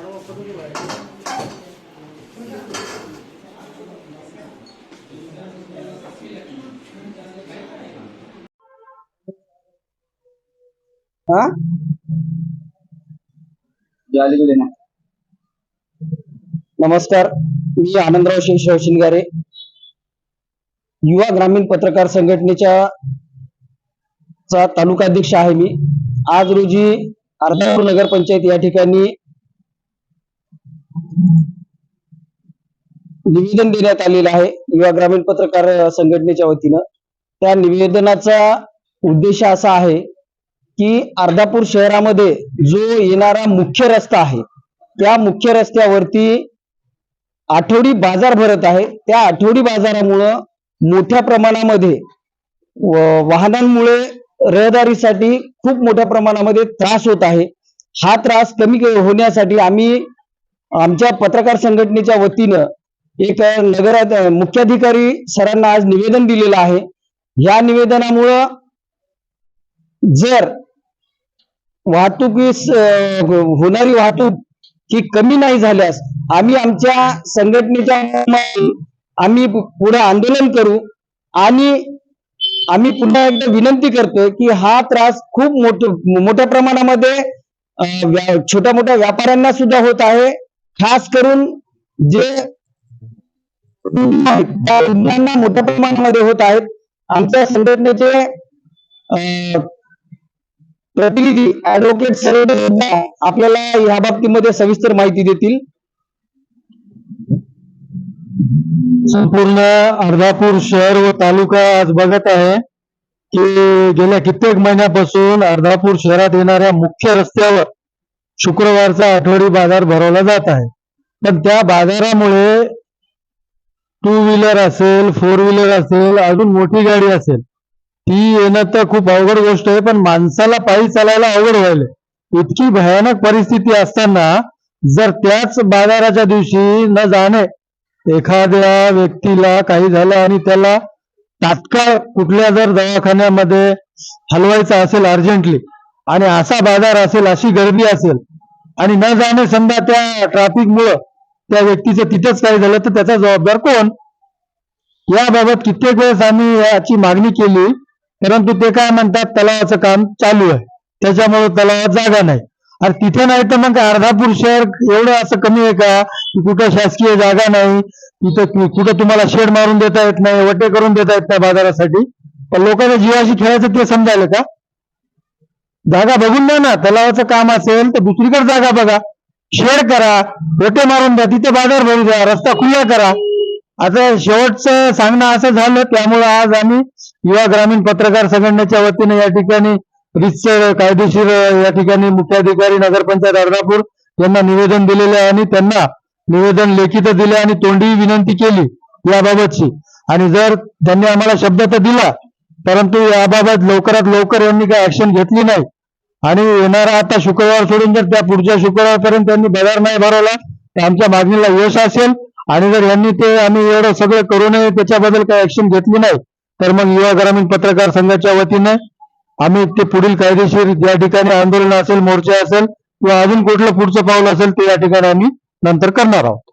हा? नमस्कार मी आनंदराव शिवशाह शिंगारे युवा ग्रामीण पत्रकार संघटनेच्या चा तालुका अध्यक्ष आहे मी. आज रोजी अर्धापूर नगरपंचायत या ठिकाणी निवेदन देण्यात आलेलं आहे. युवा ग्रामीण पत्रकार संघटनेच्या वतीनं. त्या निवेदनाचा उद्देश असा आहे की अर्धापूर शहरामध्ये जो येणारा मुख्य रस्ता आहे त्या मुख्य रस्त्यावरती आठवडी बाजार भरत आहे. त्या आठवडी बाजारामुळं मोठ्या प्रमाणामध्ये वाहनांमुळे रहदारीसाठी खूप मोठ्या प्रमाणामध्ये त्रास होत आहे. हा त्रास कमी होण्यासाठी आम्ही आमच्या पत्रकार संघटनेच्या वतीनं एक नगर मुख्याधिकारी सरांना आज निवेदन दिलेलं आहे. या निवेदनामुळं जर वाहतुकीस होणारी वाहतूक ही कमी नाही झाल्यास आम्ही आमच्या संघटनेच्या आम्ही पुढे आंदोलन करू आणि आम्ही पुन्हा एकदा विनंती करतोय की हा त्रास खूप मोठ मोठ्या प्रमाणामध्ये छोट्या मोठ्या व्यापाऱ्यांना सुद्धा होत आहे. खास करून जे रुग्णांना मोठ्या प्रमाणामध्ये होत आहेत आमच्या संघटनेचे प्रतिनिधी ऍडव्होकेट सरोदे सुद्धा आपल्याला या बाबतीमध्ये सविस्तर माहिती देतील. संपूर्ण अर्धापूर शहर व तालुका आज बघत आहे की गेल्या कित्येक महिन्यापासून अर्धापूर शहरात येणाऱ्या मुख्य रस्त्यावर शुक्रवारचा आठवडी बाजार भरवला जात आहे. पण त्या बाजारामुळे टू व्हीलर असेल फोर व्हीलर असेल अजून मोठी गाडी असेल ती येणं तर खूप अवघड गोष्ट आहे पण माणसाला पायी चालायला अवघड व्हायला इतकी भयानक परिस्थिती असताना जर त्याच बाजाराच्या दिवशी न जाणे एखाद्या व्यक्तीला काही झालं आणि त्याला तात्काळ कुठल्या जर दवाखान्यामध्ये हलवायचं असेल अर्जंटली आणि असा बाजार असेल अशी गर्दी असेल आणि न जाणे समजा त्या ट्रॅफिक मुळे त्या व्यक्तीचं तिथंच काही झालं तर त्याचा जबाबदार कोण? याबाबत कित्येक वेळेस आम्ही याची मागणी केली परंतु ते काय म्हणतात तलावाचं काम चालू आहे. त्याच्यामुळे तलावात जागा नाही. अरे तिथे नाही तर मग अर्धापूर शहर एवढं असं कमी आहे का? की कुठं शासकीय जागा नाही तिथं कुठं तुम्हाला शेड मारून देता येत नाही वटे करून देता येत नाही बाजारासाठी. पण लोकांच्या जीवाशी खेळायचं ते समजायला का? जागा बघून द्या ना. तलावाचं काम असेल तर दुसरीकडे जागा बघा. शेड करा. रोटे मारून द्या. तिथे बाजार भरू द्या. रस्ता खुला करा. आता शेवटचं सांगणं असं झालं. त्यामुळे आज आम्ही युवा ग्रामीण पत्रकार संघटनेच्या वतीने या ठिकाणी रितसर कायदेशीर या ठिकाणी मुख्याधिकारी नगरपंचायत अर्धापूर यांना निवेदन दिलेले आहे आणि त्यांना निवेदन लेखित दिले आणि तोंडी विनंती केली याबाबतची. आणि जर त्यांनी आम्हाला शब्द तर दिला परंतु याबाबत लवकरात लवकर यांनी काही ऍक्शन घेतली नाही. आणि येणारा आता शुक्रवार सोडून जर त्या पुढच्या शुक्रवारपर्यंत त्यांनी बाजार नाही भरवला तर आमच्या मागणीला यश असेल. आणि जर यांनी ते आम्ही एवढं सगळं करू नये त्याच्याबद्दल काही ऍक्शन घेतली नाही तर मग युवा ग्रामीण पत्रकार संघाच्या वतीने आम्ही ते पुढील कायदेशीर ज्या ठिकाणी आंदोलन असेल मोर्चा असेल किंवा अजून कुठलं पुढचं पाऊल असेल ते या ठिकाणी आम्ही नंतर करणार आहोत.